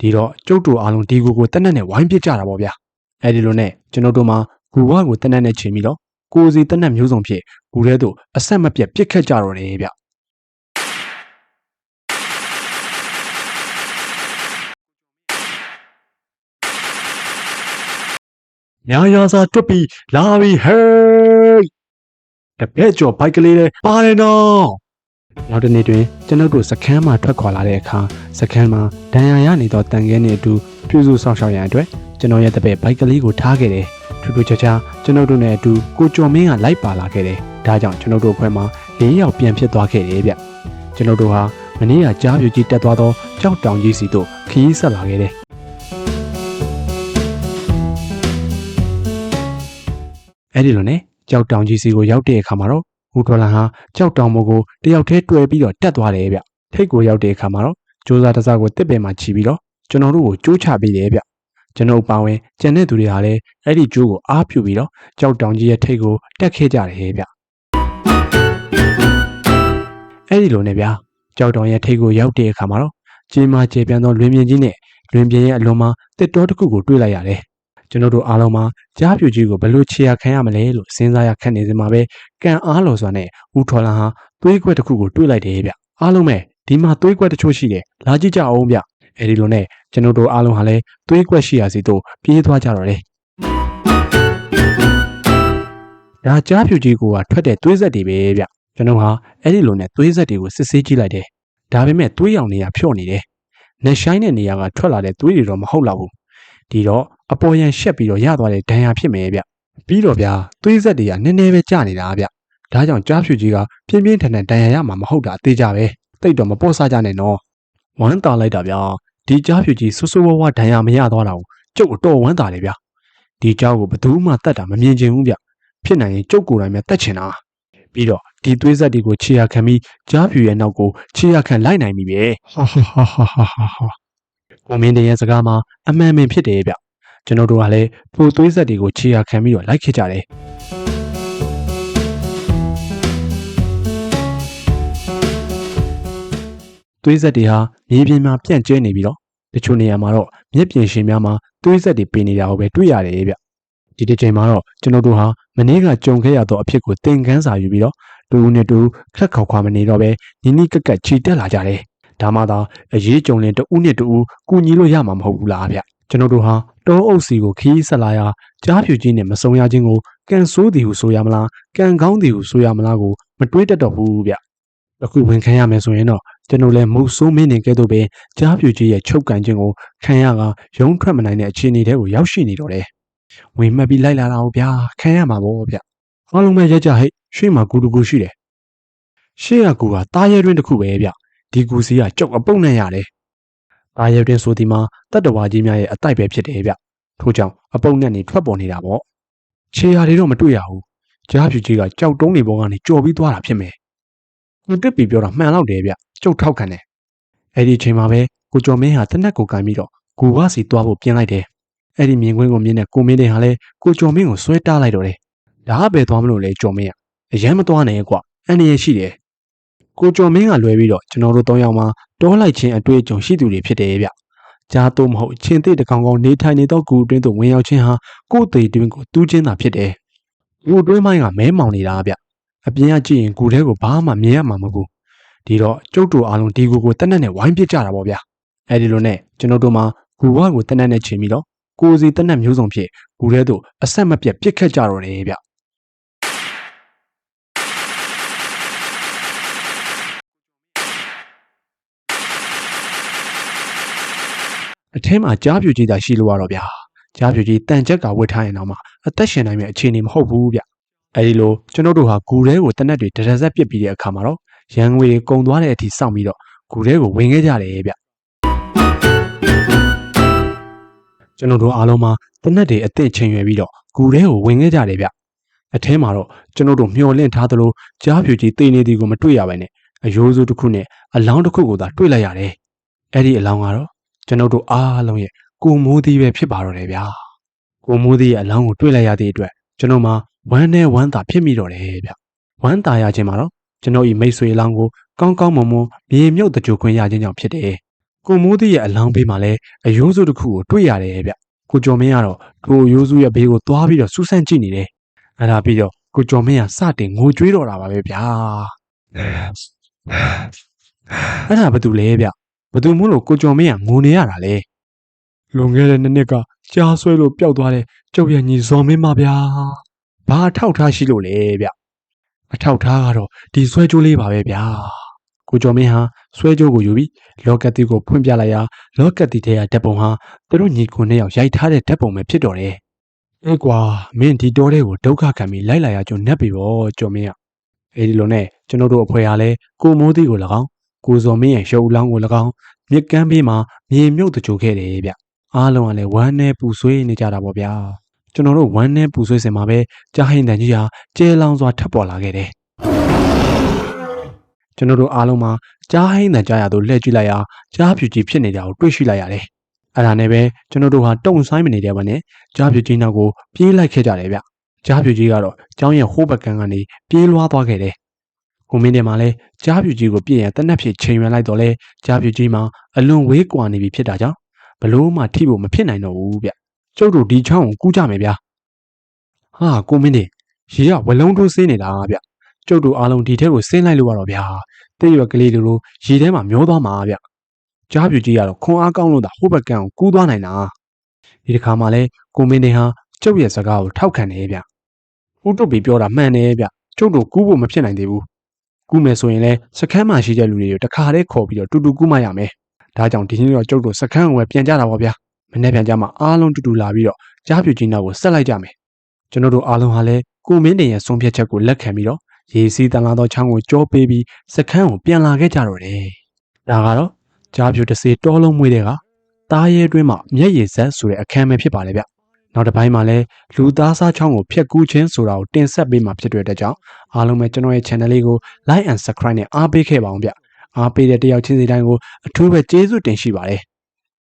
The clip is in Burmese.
ဒီတော့ကျုပ်တို့အားလုံးဒီကိုကိုတက်နက်နဲ့ဝိုင်းပစ်ကြတာပေါ့ဗျာအဲ့ဒီလိုနဲ့ကျွန်တော်တို့မှာဂူဝါကိုတက်နက်နဲ့ချိန်ပြီးတော့ကိုယ်စီတက်နက်မျိုးစုံဖြစ်ဂူထဲသို့အဆက်မပြတ်ပစ်ခတ်ကြတော့တယ်ဗျညာယာစာတွတ်ပြီးလာပြီဟေးတပည့်ကျော်ဘိုက်ကလေးလေးပါတယ်နော် နောက်တစ်နေ့တွင်ကျွန်ုပ်တို့စခန်းမှာထွက်ခွာလာတဲ့အခါစခန်းမှာဒဏ်ရာရနေသောတန်ခဲနှင့်အတူပြုစုဆောင်ရှောက်ရန်အတွက်ကျွန်တော်ရဲ့တပည့်ဘိုက်ကလေးကိုထားခဲ့တယ်ထူးထူးခြားခြားကျွန်ုပ်တို့နဲ့အတူကိုကျော်မင်းကလိုက်ပါလာခဲ့တယ်ဒါကြောင့်ကျွန်ုပ်တို့အဖွဲ့မှာ၄ယောက်ပြန်ဖြစ်သွားခဲ့တယ်ဗျကျွန်ုပ်တို့ဟာမနေ့ကကြားပြူကြီးတက်သွားသောကြောက်တောင်ကြီးစီတို့ခရီးဆက်လာခဲ့တယ်အဲ့ဒီလိုနဲ့ကြောက်တောင်ကြီးစီကိုရောက်တဲ့အခါမှာတော့ ဟူထွန်လန်ဟာကြောက်တောင်မို့ကိုတယောက်တည်းတွေ့ပြီးတော့တက်သွားတယ်ဗျထိတ်ကိုရောက်တဲ့အခါမှာတော့စူးစားတစားကိုတစ်ပင်မှာခြီးပြီးတော့ကျွန်တော်တို့ကိုကြိုးချပေးတယ်ဗျကျွန်တော်ပါဝင်ကျန်တဲ့သူတွေဟာလည်းအဲ့ဒီကြိုးကိုအားပြုပြီးတော့ကြောက်တောင်ကြီးရဲ့ထိတ်ကိုတက်ခဲ့ကြတယ်ဗျအဲ့ဒီလိုနဲ့ဗျာကြောက်တောင်ရဲ့ထိတ်ကိုရောက်တဲ့အခါမှာတော့ကြီးမားကျေပြန့်သောလွင်ပြင်ကြီးနဲ့လွင်ပြင်ရဲ့အလွန်မှာတစ်တော်တစ်ခုကိုတွေ့လိုက်ရတယ် ကျွန်တော်တို့အားလုံးမှာကြားပြူကြီးကိုဘယ်လို့ခြေရခံရမလဲလို့စဉ်းစားရခက်နေစမှာပဲကံအားလို့ဆိုတာနဲ့ဦးထော်လာဟာသွေးကွက်တစ်ခုကိုတွေးလိုက်တယ်ဗျအားလုံးပဲဒီမှာသွေးကွက်တချို့ရှိတယ်လာကြည့်ကြအောင်ဗျအဲဒီလိုနဲ့ကျွန်တော်တို့အားလုံးဟာလည်းသွေးကွက်ရှိရာစီတို့ပြေးသွားကြတော့တယ်ဒါကြားပြူကြီးကထွက်တဲ့သွေးဆက်တွေပဲဗျကျွန်တော်ဟာအဲ့ဒီလိုနဲ့သွေးဆက်တွေကိုစစ်ဆေးကြည့်လိုက်တယ်ဒါပေမဲ့သွေးရောင်တွေကဖြော့နေတယ်နေဆိုင်တဲ့နေရာကထွက်လာတဲ့သွေးတွေတော့မဟုတ်တော့ဘူး ဒီတော့အပေါ်ယံရှက်ပြီးတော့ရသွားတဲ့ဒဏ်ရာဖြစ်မယ်ဗျပြီးတော့ဗျာသွေးဆက်တွေကနည်းနည်းပဲကျနေတာဗျဒါကြောင့်ကြားဖြူကြီးကပြင်းပြင်းထန်ထန်ဒဏ်ရာရမှာမဟုတ်တာအသေးကြပဲတိတ်တော့မပေါ့ဆကြနဲ့နော်ဝမ်းတာလိုက်တာဗျာဒီကြားဖြူကြီးဆူဆူဝါးဝါဒဏ်ရာမရသွားတာကိုကျုပ်အတော်ဝမ်းတာလေဗျဒီကြောက်ကိုဘယ်သူမှတတ်တာမမြင်ချင်ဘူးဗျဖြစ်နိုင်ရင်ကျုပ်ကိုယ်တိုင်ပဲတတ်ချင်တာပြီးတော့ဒီသွေးဆက်တွေကိုခြေရခံပြီးကြားဖြူရဲ့နောက်ကိုခြေရခံလိုက်နိုင်ပြီပဲဟာဟာဟာဟာဟာဟာ ကိုမင်းတရဲ့စကားမှာအမှန်ပင်ဖြစ်တယ်ဗျကျွန်တော်တို့ကလည်းပိုသွေးဆက်တွေကိုခြေရခံပြီးတော့လိုက်ခဲ့ကြတယ်သွေးဆက်တွေဟာမြေပြင်မှာပြန့်ကျဲနေပြီးတော့တချို့နေရာမှာတော့မြက်ပြင်ရှင်များမှာသွေးဆက်တွေပေးနေတာကိုပဲတွေ့ရတယ်ဗျဒီတစ်ချိန်မှာတော့ကျွန်တော်တို့ဟာမနေ့ကကြုံခဲ့ရသောအဖြစ်ကိုသင်ခန်းစာယူပြီးတော့တူဦးနဲ့တူခက်ခေါခွာမနေတော့ပဲနီးနီးကက်ကက်ခြေတက်လာကြတယ် ဒါမှသာအရေးကြုံရင်တူဦးနဲ့တူဦးကူညီလို့ရမှာမဟုတ်ဘူးလားဗျကျွန်တော်တို့ဟာတောအုပ်စီကိုခီးဆက်လာရာကြားဖြူကြီးနဲ့မစုံရခြင်းကိုကန်ဆိုးသည်ဟုဆိုရမလားကန်ကောင်းသည်ဟုဆိုရမလားကိုမတွေးတတ်တော့ဘူးဗျအခုဝင်ခံရမယ်ဆိုရင်တော့ကျွန်တော်လည်းမုတ်ဆိုးမင်းနေကဲ့သို့ပဲကြားဖြူကြီးရဲ့ချုပ်ကန်ခြင်းကိုခံရကရုံးထွက်မနိုင်တဲ့အခြေအနေတွေကိုရောက်ရှိနေတော့တယ်ဝင်မှတ်ပြီးလိုက်လာတာဟုတ်ဗျာခံရမှာပေါ့ဗျအားလုံးပဲရက်ကြဟဲ့ရှေ့မှာကူတူကူရှိတယ်ရှေ့ကကူကတားရဲတွင်တစ်ခုပဲဗျ ဒီကူစီကကြောက်အပုတ်နဲ့ရတယ်တားရဲတွင်ဆိုဒီမှာတတ္တဝါကြီးများရဲ့အတိုက်ပဲဖြစ်တယ်ဗျထို့ကြောင့်အပုတ်နဲ့နေထွက်ပေါ်နေတာပေါ့ခြေရာတွေတော့မတွေ့ရဘူးကြားဖြူကြီးကကြောက်တုံးနေပေါ်ကနေကြော်ပြီးသွားတာဖြစ်မယ်ကိုတစ်ပီပြောတာမှန်တော့တယ်ဗျကျုပ်ထောက်ခံတယ်အဲ့ဒီအချိန်မှာပဲကိုကျော်မင်းဟာတနက်ကိုကန်ပြီးတော့ကိုဝါစီသွားဖို့ပြင်လိုက်တယ်အဲ့ဒီမြင်ကွင်းကိုမြင်တဲ့ကိုမင်းတဲ့ဟာလည်းကိုကျော်မင်းကိုဆွဲတားလိုက်တော့တယ်ဒါကပဲသွားမလို့လေကျော်မင်းကအရန်မသွားနဲ့ကွာအန်ရရှိတယ် ကိုကျော်မင်းကလွယ်ပြီးတော့ကျွန်တော်တို့၃ယောက်မှာတောလိုက်ခြင်းအတွေ့အကြုံရှိသူတွေဖြစ်တယ်ဗျကြားတော့မဟုတ်ချင်းသေးတကောင်ကောင်နေထိုင်နေတော့ကူအတွင်းသို့ဝင်ရောက်ခြင်းဟာကိုယ်သေးတွင်းကိုတူးခြင်းသာဖြစ်တယ်ကိုတွင်းမိုင်းကမဲမောင်နေတာဗျအပြင်ကကြည့်ရင်ကူထဲကိုဘာမှမြင်ရမှာမဟုတ်ဘူးဒီတော့ကျုပ်တို့အားလုံးဒီကူကိုတက်နက်နဲ့ဝိုင်းပစ်ကြတာပေါ့ဗျအဲဒီလိုနဲ့ကျွန်တော်တို့မှာကူဝါကိုတက်နက်နဲ့ချိန်ပြီးတော့ကိုစီတက်နက်မျိုးစုံဖြစ်ကူထဲသို့အဆက်မပြတ်ပစ်ခတ်ကြတော့တယ်ဗျ အထဲမှာကြားပြူကြီးသာရှိလို့ရတော့ဗျာကြားပြူကြီးတန်ချက်ကဝတ်ထားရင်တော့မှအသက်ရှင်နိုင်မယ့်အခြေအနေမဟုတ်ဘူးဗျအဲဒီလိုကျွန်တော်တို့ဟာဂူထဲကိုတနက်တွေတရဇက်ပစ်ပြီးတဲ့အခါမှာတော့ရန်ငွေတွေကုန်သွားတဲ့အထိစောင့်ပြီးတော့ဂူထဲကိုဝင်ခဲ့ကြတယ်ဗျကျွန်တော်တို့အားလုံးမှာတနက်တွေအသက်ချိန်ရွယ်ပြီးတော့ဂူထဲကိုဝင်ခဲ့ကြတယ်ဗျအထဲမှာတော့ကျွန်တော်တို့မျောလင့်ထားသလိုကြားပြူကြီးတိတ်နေသည်ကိုမတွေ့ရပါနဲ့အယိုးစုတစ်ခုနဲ့အလောင်းတစ်ခုကိုသာတွေ့လိုက်ရတယ်အဲ့ဒီအလောင်းကတော့ ကျွန်တော်တို့အားလုံးရဲ့ကိုမိုးသီးပဲဖြစ်ပါတော့တယ်ဗျာကိုမိုးသီးရဲ့အလောင်းကိုတွေ့လိုက်ရတဲ့အတွက်ကျွန်တော်မှဝမ်းနဲ့ဝမ်းသာဖြစ်မိတော့တယ်ဗျဝမ်းသာရခြင်းမှာတော့ကျွန်တော်ဤမိတ်ဆွေလောင်းကိုကောင်းကောင်းမွန်မွန်မြေမြုပ်တကြိုခွင့်ရခြင်းကြောင့်ဖြစ်တယ်ကိုမိုးသီးရဲ့အလောင်းဘေးမှာလည်းအယိုးစုတစ်ခုကိုတွေ့ရတယ်ဗျကိုကျော်မင်းကတော့ထိုအယိုးစုရဲ့ဘေးကိုသွားပြီးတော့စူးစမ်းကြည့်နေတယ်အဲ့ဒါပြီးတော့ကိုကျော်မင်းကစတင်ငိုကြွေးတော့တာပါပဲဗျာအဲ့ဒါဘာတူလဲဗျ ဘာတူမို့လို့ကိုကျော်မင်းကငိုနေရတာလဲလွန်ခဲ့တဲ့နှစ်နှစ်ကကြားဆွဲလို့ပျောက်သွားတဲ့ကျုပ်ရဲ့ညီဇော်မင်းပါဗျာဘာအထောက်ထားရှိလို့လဲဗျအထောက်ထားကတော့ဒီဆွဲကြိုးလေးပါပဲဗျာကိုကျော်မင်းဟာဆွဲကြိုးကိုယူပြီးလောကက်တီကိုဖွင့်ပြလိုက်ရာလောကက်တီထဲကဓာတ်ပုံဟာသူတို့ညီကိုနှစ်ယောက်ရိုက်ထားတဲ့ဓာတ်ပုံပဲဖြစ်တော်တယ်အေးကွာမင်းဒီတော်တဲ့ကိုဒုက္ခခံပြီးလိုက်လာရကြုံနှက်ပြီဗောကျော်မင်းကအဲဒီလိုနဲ့ကျွန်တော်တို့အဖွဲဟာလဲကိုမိုးသီးကို၎င်း ကိုဇော်မင်းရဲ့ရုပ်အလောင်းကို၎င်းမြစ်ကမ်းဘေးမှာမြေမြုပ်တကြိုခဲ့တယ်ဗျအားလုံးကလည်းဝမ်းနဲ့ပူဆွေးနေကြတာပေါ့ဗျာကျွန်တော်တို့ဝမ်းနဲ့ပူဆွေးစင်မှာပဲကြားဟိန်တန်ကြီးဟာကျဲလောင်စွာထပ်ပေါ်လာခဲ့တယ်ကျွန်တော်တို့အားလုံးမှာကြားဟိန်တန်ကြားရသို့လှည့်ကြည့်လိုက်ရာကြားဖြူကြီးဖြစ်နေတာကိုတွေ့ရှိလိုက်ရတယ်အဲ့ဒါနဲ့ပဲကျွန်တော်တို့ဟာတုံဆိုင်မနေတဲ့ဘက်နဲ့ကြားဖြူကြီးနောက်ကိုပြေးလိုက်ခဲ့ကြတယ်ဗျကြားဖြူကြီးကတော့ကျောင်းရဲ့ဟိုးဘက်ကန်းကနေပြေးလွှားသွားခဲ့တယ် ကိုမင်းတယ်မှာလဲကြားဖြူကြီးကိုပြည့်ရင်တနက်ဖြစ်ချိန်ရန်လိုက်တော့လဲကြားဖြူကြီးမှာအလွန်ဝေးကွာနေပြီဖြစ်တာကြောင့်ဘလို့မှထိဖို့မဖြစ်နိုင်တော့ဘူးဗျကျုပ်တို့ဒီချောင်းကိုကူးကြမယ်ဗျာဟာကိုမင်းတယ်ရေကဝလုံးထိုးဆေးနေတာဗျကျုပ်တို့အားလုံးဒီထဲကိုဆင်းလိုက်လို့ရတော့ဗျာတဲ့ရွက်ကလေးလိုလိုရေထဲမှာမျောသွားမှာဗျကြားဖြူကြီးကတော့ခွန်အားကောင်းလို့သာဟိုဘက်ကန်းကိုကူးသွားနိုင်တာဒီတစ်ခါမှလဲကိုမင်းတယ်ဟာကျုပ်ရဲ့စကားကိုထောက်ခံတယ်ဗျဦးတုတ်ပြီးပြောတာမှန်တယ်ဗျကျုပ်တို့ကူးဖို့မဖြစ်နိုင်သေးဘူး ကူးမယ်ဆိုရင်လည်းစခန်းမှာရှိတဲ့လူတွေကိုတခါတည်းခေါ်ပြီးတော့တူတူကူးမှရမယ်။ဒါကြောင့်ဒီနေ့တော့ကျုပ်တို့စခန်းကိုပဲပြန်ကြတာပါဗျာ။မနေ့ပြန်ကြမှာအားလုံးတူတူလာပြီးတော့ကြားပြူကြီးနောက်ကိုဆက်လိုက်ကြမယ်။ကျွန်တော်တို့အားလုံးဟာလည်းကိုမင်းတင်ရဲ့ဆုံးဖြတ်ချက်ကိုလက်ခံပြီးတော့ရေစီးတန်လာသောချောင်းကိုကြောပေးပြီးစခန်းကိုပြန်လာခဲ့ကြတော့တယ်။ဒါကတော့ကြားပြူတစ်စေတောလုံးမွေးတဲ့ကတားရဲအတွင်းမှာမျက်ရည်ဆက်ဆိုတဲ့အခမ်းပဲဖြစ်ပါလေဗျ။ နောက်တစ်ပိုင်းမှာလည်းလူသားစားချောင်းကိုဖျက်ကူးခြင်းဆိုတာကိုတင်ဆက်ပေးမှာဖြစ်တဲ့အတွက်ကြောင့်အားလုံးပဲကျွန်တော်ရဲ့ channel လေးကို like and subscribe နဲ့အားပေးခဲ့ပါအောင်ဗျအားပေးတဲ့တယောက်ချင်းစီတိုင်းကိုအထူးပဲကျေးဇူးတင်ရှိပါတယ်